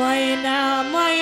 ময়না ময়